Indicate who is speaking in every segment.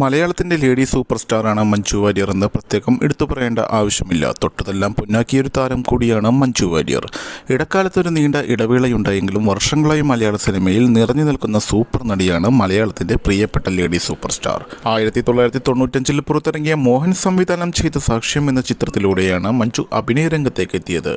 Speaker 1: മലയാളത്തിന്റെ lady super സ്റ്റാറാണ് മഞ്ജു വാര്യർ എന്ന് പ്രത്യേകം എടുത്തു പറയേണ്ട ആവശ്യമില്ല. തൊട്ടതെല്ലാം പൊന്നാക്കിയൊരു താരം കൂടിയാണ് മഞ്ജു വാര്യർ. ഇടക്കാലത്തൊരു നീണ്ട ഇടവേളയുണ്ടായെങ്കിലും വർഷങ്ങളായി മലയാള സിനിമയിൽ നിറഞ്ഞു നിൽക്കുന്ന സൂപ്പർ നടിയാണ് മലയാളത്തിന്റെ പ്രിയപ്പെട്ട ലേഡി സൂപ്പർ സ്റ്റാർ ആയിരത്തി തൊള്ളായിരത്തി തൊണ്ണൂറ്റഞ്ചിൽ പുറത്തിറങ്ങിയ മോഹൻ സംവിധാനം ചെയ്ത സാക്ഷ്യം എന്ന ചിത്രത്തിലൂടെയാണ് മഞ്ജു അഭിനയ രംഗത്തേക്ക് എത്തിയത്.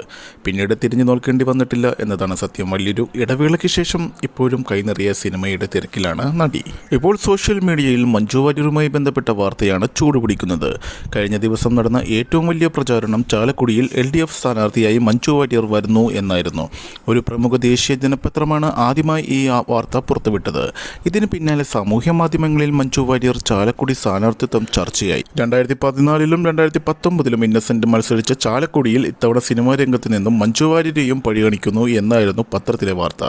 Speaker 1: പിന്നീട് തിരിഞ്ഞു നോക്കേണ്ടി വന്നിട്ടില്ല എന്നതാണ് സത്യം. വലിയൊരു ഇടവേളയ്ക്ക് ശേഷം ഇപ്പോഴും കൈനിറിയ സിനിമയുടെ തിരക്കിലാണ് നടി. ഇപ്പോൾ സോഷ്യൽ മീഡിയയിൽ മഞ്ജു വാര്യരുമായി ബന്ധപ്പെട്ട വാർത്തയാണ് ചൂടുപിടിക്കുന്നത് കഴിഞ്ഞ ദിവസം നടന്ന ഏറ്റവും വലിയ പ്രചാരണം ചാലക്കുടിയിൽ എൽ ഡി എഫ് സ്ഥാനാർത്ഥിയായി മഞ്ജു വാര്യർ വരുന്നു എന്നായിരുന്നു. ഒരു പ്രമുഖ ദേശീയ ദിനപത്രമാണ് ആദ്യമായി ഈ വാർത്ത പുറത്തുവിട്ടത്. ഇതിന് പിന്നാലെ സാമൂഹ്യ മാധ്യമങ്ങളിൽ മഞ്ജു വാര്യർ ചാലക്കുടി സ്ഥാനാർത്ഥിത്വം ചർച്ചയായി. രണ്ടായിരത്തി പതിനാലിലും രണ്ടായിരത്തി പത്തൊമ്പതിലും ഇന്നസെന്റ് മത്സരിച്ച ചാലക്കുടിയിൽ ഇത്തവണ സിനിമാ രംഗത്ത് നിന്നും മഞ്ജു വാര്യരെയും പരിഗണിക്കുന്നു എന്നായിരുന്നു പത്രത്തിലെ വാർത്ത.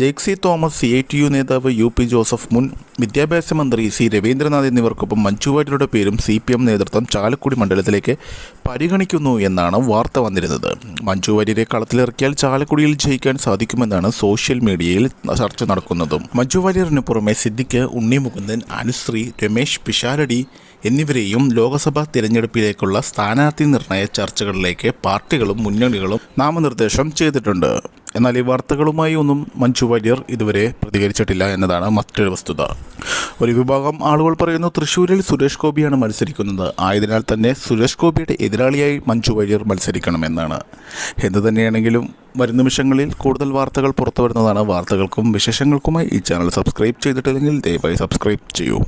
Speaker 1: Jaick C Thomas C I T U നേതാവ് യു പി ജോസഫ് മുൻ വിദ്യാഭ്യാസ മന്ത്രി സി രവീന്ദ്രനാഥ് എന്നിവർക്കൊപ്പം മഞ്ജു വാര്യരുടെ പേരും സി പി എം നേതൃത്വം ചാലക്കുടി മണ്ഡലത്തിലേക്ക് പരിഗണിക്കുന്നു എന്നാണ് വാർത്ത വന്നിരുന്നത്. മഞ്ജു വാര്യരെ കളത്തിലിറക്കിയാൽ ചാലക്കുടിയിൽ ജയിക്കാൻ സാധിക്കുമെന്നാണ് സോഷ്യൽ മീഡിയയിൽ ചർച്ച നടക്കുന്നതും. മഞ്ജു വാര്യറിന് പുറമെ സിദ്ദിഖ് ഉണ്ണി മുകുന്ദൻ അനുശ്രീ രമേശ് പിഷാരടി എന്നിവരെയും ലോക്സഭാ തിരഞ്ഞെടുപ്പിലേക്കുള്ള സ്ഥാനാർത്ഥി നിർണയ ചർച്ചകളിലേക്ക് പാർട്ടികളും മുന്നണികളും നാമനിർദ്ദേശം ചെയ്തിട്ടുണ്ട്. എന്നാൽ ഈ വാർത്തകളുമായി ഒന്നും മഞ്ജു വാര്യർ ഇതുവരെ പ്രതികരിച്ചിട്ടില്ല എന്നതാണ് മറ്റൊരു വസ്തുത. ഒരു വിഭാഗം ആളുകൾ പറയുന്നു തൃശ്ശൂരിൽ സുരേഷ് ഗോപിയാണ് മത്സരിക്കുന്നത്. ആയതിനാൽ തന്നെ സുരേഷ് ഗോപിയുടെ എതിരാളിയായി മഞ്ജു വാര്യർ മത്സരിക്കണമെന്നാണ് എന്തു തന്നെയാണെങ്കിലും വരും നിമിഷങ്ങളിൽ കൂടുതൽ വാർത്തകൾ പുറത്തു വരുന്നതാണ് വാർത്തകൾക്കും വിശേഷങ്ങൾക്കുമായി ഈ ചാനൽ സബ്സ്ക്രൈബ് ചെയ്തിട്ടില്ലെങ്കിൽ ദയവായി സബ്സ്ക്രൈബ് ചെയ്യൂ.